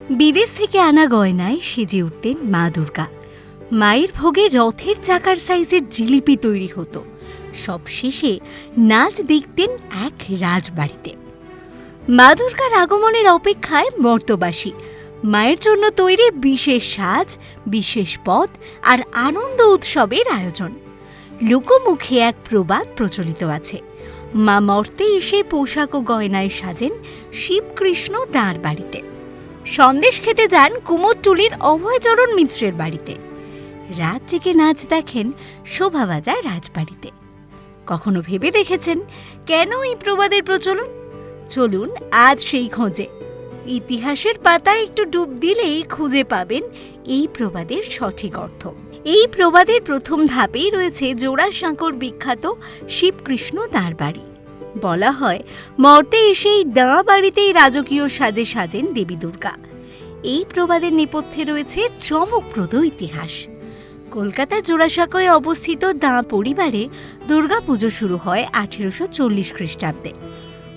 বিদেশ থেকে আনা গয়নায় সেজে উঠতেন মা দুর্গা। মায়ের ভোগে রথের চাকার সাইজের জিলিপি তৈরি হতো। সব শেষে নাচ দেখতেন এক রাজবাড়িতে। মা দুর্গার আগমনের অপেক্ষায় মর্তবাসী। মায়ের জন্য তৈরি বিশেষ সাজ, বিশেষ পদ আর আনন্দ উৎসবের আয়োজন। লোকমুখে এক প্রবাদ প্রচলিত আছে। মা মর্তে এসে পোশাক ও গয়নায় সাজেন শিবকৃষ্ণ তাঁর বাড়িতে। সন্দেশ খেতে যান কুমোরটুলির অভয়চরণ মিত্রের বাড়িতে। রাত জেগে নাচ দেখেন শোভাবাজার রাজবাড়িতে। কখনো ভেবে দেখেছেন কেন এই প্রবাদের প্রচলন? চলুন আজ সেই খোঁজে। ইতিহাসের পাতায় একটু ডুব দিলেই খুঁজে পাবেন এই প্রবাদের সঠিক অর্থ। এই প্রবাদের প্রথম ধাপেই রয়েছে জোড়াসাঁকোর বিখ্যাত শিবকৃষ্ণ তাঁর বাড়ি। বলা হয়, মর্তে এসেই দাঁ বাড়িতেই রাজকীয় সাজে সাজেন দেবী দুর্গা। এই প্রবাদের নেপথ্যে রয়েছে চমকপ্রদ ইতিহাস। কলকাতার জোড়াসাঁকোয় অবস্থিত দাঁ পরিবারে দুর্গাপুজো শুরু হয় আঠেরোশো চল্লিশ খ্রিস্টাব্দে।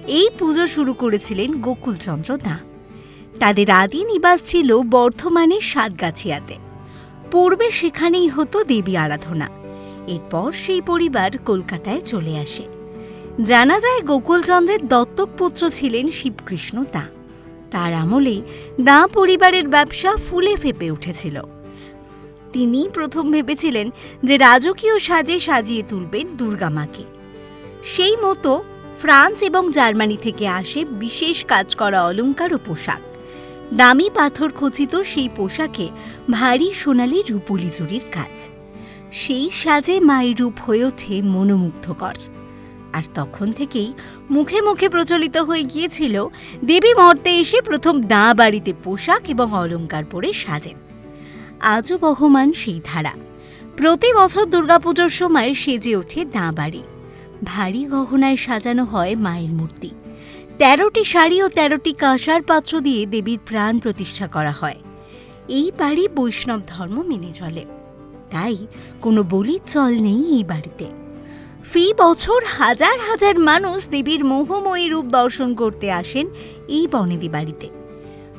এই পুজো শুরু করেছিলেন গোকুলচন্দ্র দাঁ। তাদের আদি নিবাস ছিল বর্ধমানে সাতগাছিয়াতে। পূর্বে সেখানেই হতো দেবী আরাধনা। এরপর সেই পরিবার কলকাতায় চলে আসে। জানা যায় গোকুলচন্দ্রের দত্তক পুত্র ছিলেন শিবকৃষ্ণ দা। তার আমলেই দা পরিবারের ব্যবসা ফুলে ফেপে উঠেছিল। তিনি প্রথম ভেবেছিলেন যে রাজকীয় সাজে সাজিয়ে তুলবেন দুর্গামাকে সেই মতো ফ্রান্স এবং জার্মানি থেকে আসে বিশেষ কাজ করা অলংকার ও পোশাক। দামি পাথর খচিত সেই পোশাকে ভারী সোনালি রূপলি জুড়ির কাজ। সেই সাজে মায়ের রূপ হয়ে ওঠে মনোমুগ্ধকর। আর তখন থেকেই মুখে মুখে প্রচলিত হয়ে গিয়েছিল দেবী মর্তে এসে প্রথম দাঁ বাড়িতে পোশাক এবং অলংকার পরে সাজেন। আজও বহমান সেই ধারা। প্রতি বছর দুর্গাপুজোর সময় সেজে ওঠে দাঁ বাড়ি। ভারী গহনায় সাজানো হয় মায়ের মূর্তি। তেরোটি শাড়ি ও তেরোটি কাঁসার পাত্র দিয়ে দেবীর প্রাণ প্রতিষ্ঠা করা হয়। এই বাড়ি বৈষ্ণব ধর্ম মেনে চলে। তাই কোনো বলির চল নেই এই বাড়িতে। ফি বছর হাজার হাজার মানুষ দেবীর মোহময়ী রূপ দর্শন করতে আসেন এই বনেদি বাড়িতে।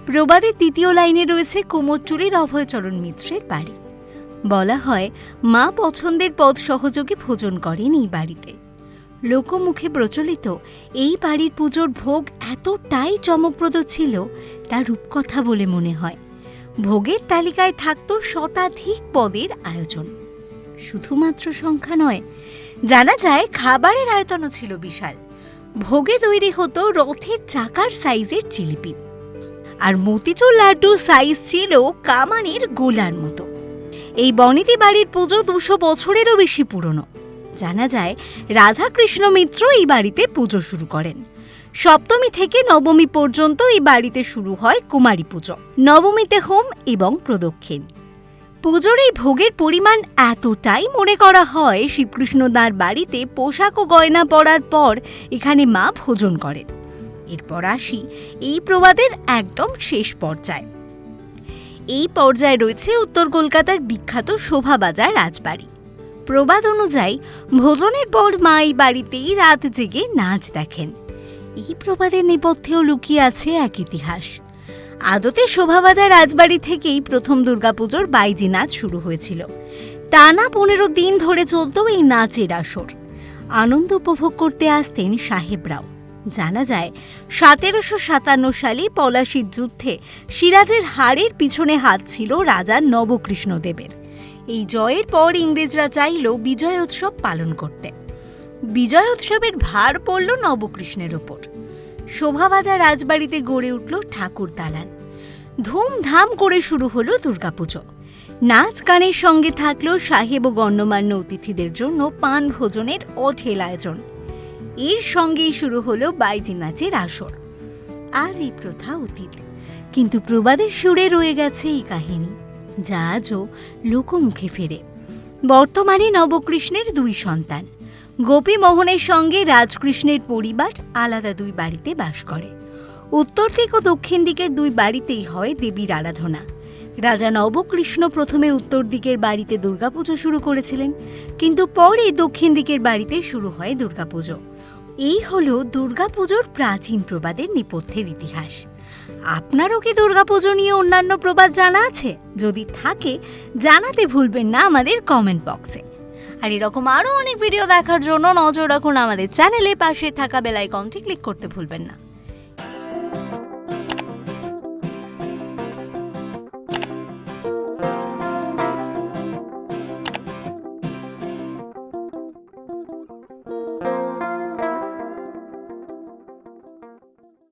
প্রবাদের দ্বিতীয় লাইনে রয়েছে কুমোরচুরির অভয়চরণ মিত্রের বাড়ি। বলা হয়, মা পছন্দের পদ সহযোগে ভোজন করেন এই বাড়িতে। লোকমুখে প্রচলিত এই বাড়ির পুজোর ভোগ এতটাই চমকপ্রদ ছিল, তা রূপকথা বলে মনে হয়। ভোগের তালিকায় থাকত শতাধিক পদের আয়োজন। শুধুমাত্র সংখ্যা নয় জানা যায় খাবারের আয়তনও ছিল বিশাল। ভোগে তৈরি হতো রথের চাকার সাইজের জিলিপি। আর মতিচুর লাড্ডু সাইজ ছিল কামানের গোলার মতো। এই বনিতি বাড়ির পুজো দুশো বছরেরও বেশি পুরনো। জানা যায় রাধাকৃষ্ণ মিত্র এই বাড়িতে পুজো শুরু করেন। সপ্তমী থেকে নবমী পর্যন্ত এই বাড়িতে শুরু হয় কুমারী পুজো। নবমীতে হোম এবং প্রদক্ষিণ। পুজোর এই ভোগের পরিমাণ এতটাই মনে করা হয়, শ্রীকৃষ্ণ শ্রীকৃষ্ণদার বাড়িতে পোশাক ও গয়না পরার পর এখানে মা ভোজন করেন। এরপর আসি এই প্রবাদের একদম শেষ পর্যায়ে। এই পর্যায়ে রয়েছে উত্তর কলকাতার বিখ্যাত শোভাবাজার রাজবাড়ি। প্রবাদ অনুযায়ী ভোজনের পর মা এই বাড়িতেই রাত জেগে নাচ দেখেন। এই প্রবাদের নেপথ্যেও লুকিয়ে আছে এক ইতিহাস। আদতে শোভাবাজার রাজবাড়ি থেকেই প্রথম দুর্গাপুজোর বাইজি নাচ শুরু হয়েছিল। টানা পনেরো দিন ধরে চলত এই নাচের আসর। আনন্দ উপভোগ করতে আসতেন সাহেবরাও জানা যায়, সতেরোশো সাতান্ন সালে পলাশির যুদ্ধে সিরাজের হাড়ের পিছনে হাত ছিল রাজা নবকৃষ্ণদেবের এই জয়ের পর ইংরেজরা চাইল বিজয় উৎসব পালন করতে। বিজয় উৎসবের ভার পড়ল নবকৃষ্ণের ওপর। শোভাবাজার রাজবাড়িতে গড়ে উঠল ঠাকুর দালান। ধুমধাম করে শুরু হলো দুর্গাপুজো। নাচ গানের সঙ্গে থাকল সাহেব ও গণ্যমান্য অতিথিদের জন্য পান ভোজনের অঠেল আয়োজন। এর সঙ্গেই শুরু হলো বাইজি নাচের আসর। আজ এই প্রথা অতীত, কিন্তু প্রবাদের সুরে রয়ে গেছে এই কাহিনী, যা আজও লোকমুখে ফেরে। বর্তমানে নবকৃষ্ণের দুই সন্তান। গোপী মোহনের সঙ্গে রাজকৃষ্ণের পরিবার আলাদা দুই বাড়িতে বাস করে। উত্তর দিক ও দক্ষিণ দিকের দুই বাড়িতেই হয় দেবীর আরাধনা। রাজা নবকৃষ্ণ প্রথমে উত্তর দিকের বাড়িতে দুর্গাপুজো শুরু করেছিলেন, কিন্তু পরে দক্ষিণ দিকের বাড়িতে শুরু হয় দুর্গাপুজো। এই হলো দুর্গাপুজোর প্রাচীন প্রবাদের নেপথ্যের ইতিহাস। আপনারও কি দুর্গাপুজো নিয়ে অন্যান্য প্রবাদ জানা আছে? যদি থাকে, জানাতে ভুলবেন না আমাদের কমেন্ট বক্সে। আর এরকম আরও অনেক ভিডিও দেখার জন্য নজর রাখুন আমাদের চ্যানেলে পাশে থাকা বেল আইকনটি ক্লিক করতে ভুলবেন না।